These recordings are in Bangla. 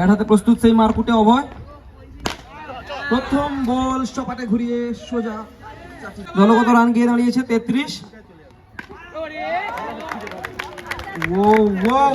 ব্যাট হাতে প্রস্তুত সেই মারকুটে অভয়। প্রথম বল চপাটে ঘুরিয়ে সোজা দলগত রান গিয়ে দাঁড়িয়েছে তেত্রিশ। ও ও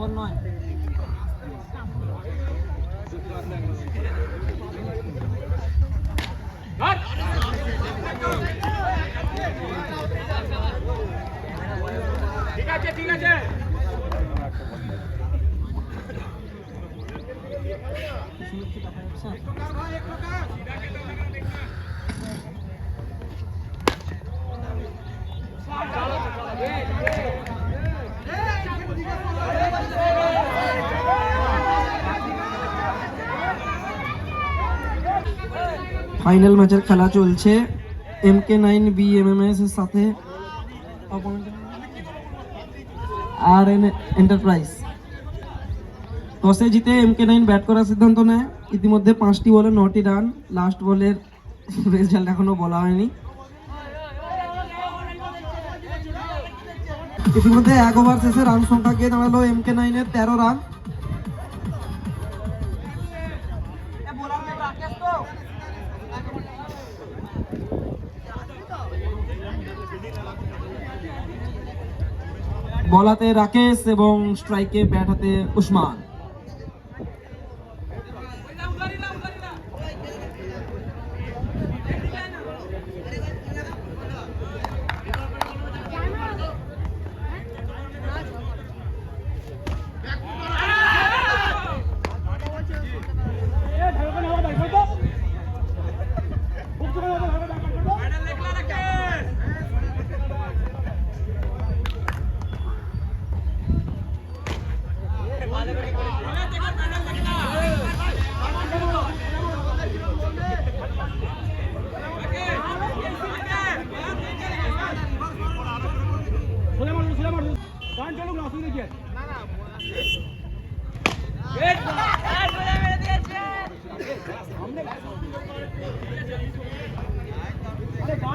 বল নয়। ঠিক আছে ঠিক আছে। ফাইনাল ম্যাচের খেলা চলছে। M K nine B M M S এর সাথে। আর এন এন্টারপ্রাইজ টসে জিতে এম কে নাইন ব্যাট করার সিদ্ধান্ত নেয়। ইতিমধ্যে পাঁচটি বলে নটি রান লাস্ট বলের রেজাল্ট এখনও বলা হয়নি। ইতিমধ্যে এক ওভার শেষে রান সংখ্যা গিয়ে দাঁড়াল এম কে নাইনের তেরো রান বলাতে রাকেশ এবং স্ট্রাইকে ব্যাট হাতে উসমান।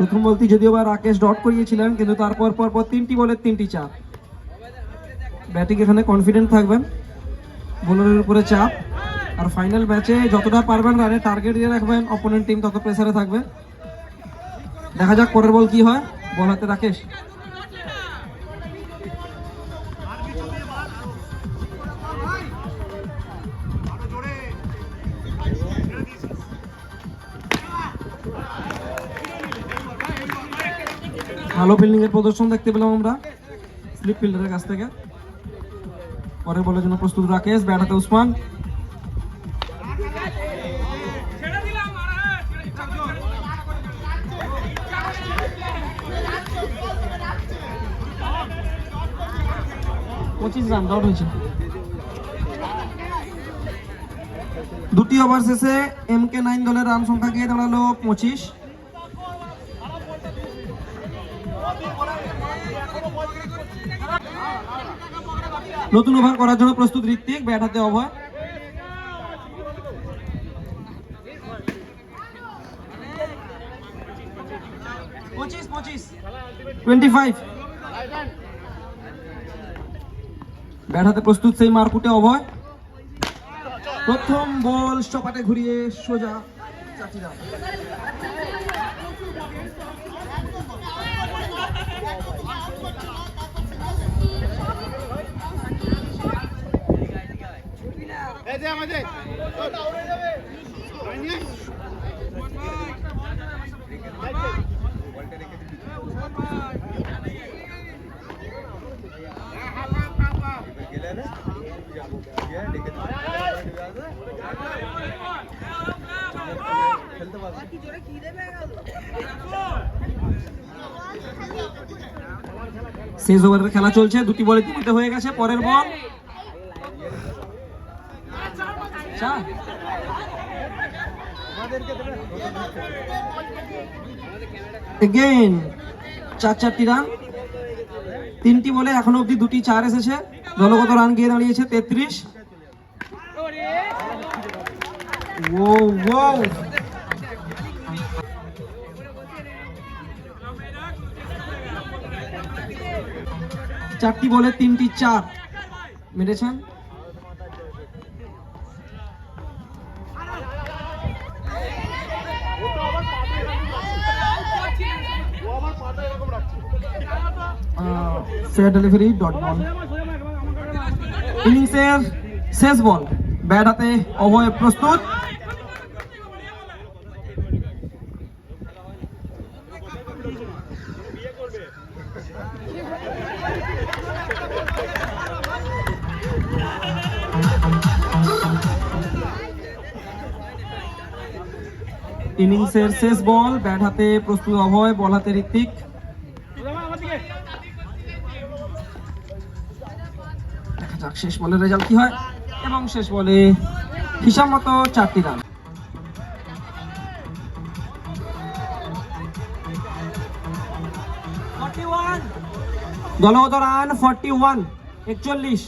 প্রথম বলতে যদিও বা রাকেশ ডট করিয়েছিলেন, কিন্তু তারপর পর পর তিনটি বলের তিনটি চাপ। ব্যাটিং এখানে কনফিডেন্ট থাকবেন। বোলারের উপরে চাপ। আর ফাইনাল ম্যাচে যতটা পারবেন রানে টার্গেট দিয়ে রাখবেন অপোনেন্ট টিম তত প্রেসারে থাকবে। দেখা যাক পরের বল কি হয়। বল হাতে রাকেশ। ভালো ফিল্ডিং এর প্রদর্শন দেখতে পেলাম আমরা। স্লিপ ফিল্ডারের কাছ থেকে। পরে বলের জন্য প্রস্তুত রাকেশ ব্যাট হাতে উসমান। পঁচিশ রান ডট হয়েছে। দুটি ওভার শেষে এম কে নাইন দলের রান সংখ্যা গিয়ে দাঁড়াল? পঁচিশ। নতুন ওভার করার জন্য প্রস্তুত ঋত্বিক, ব্যাট হাতে অভয়। পঁচিশ পঁচিশ। টোয়েন্টি ফাইভ ব্যাট হাতে প্রস্তুত সেই মারকুটে অভয়। প্রথম বল চপাটে ঘুরিয়ে সোজা রান যে শেষ ওভারের খেলা চলছে দুটি বলে তিনটে হয়ে গেছে পরের বল। চার এগেইন চার চারটি রান তিনটি বলে এখনও অবধি দুটি চার এসেছে। দলগত রান গিয়ে দাঁড়িয়েছে তেত্রিশ। ও ও চারটি বলে তিনটি চার। মেরেছেন। ফেয়ার ডেলিভারি ডট বল ইনিংসের শেষ বল ব্যাট হাতে অভয় প্রস্তুত। ইনিংসের শেষ বল ব্যাট হাতে প্রস্তুত অভয় বল হাতে ঋত্বিক। শেষ বলে রেজাল্ট কি হয়? এবং শেষ বলে হিসাব মতো চারটি রান দলগত রান ফর্টি ওয়ান একচল্লিশ।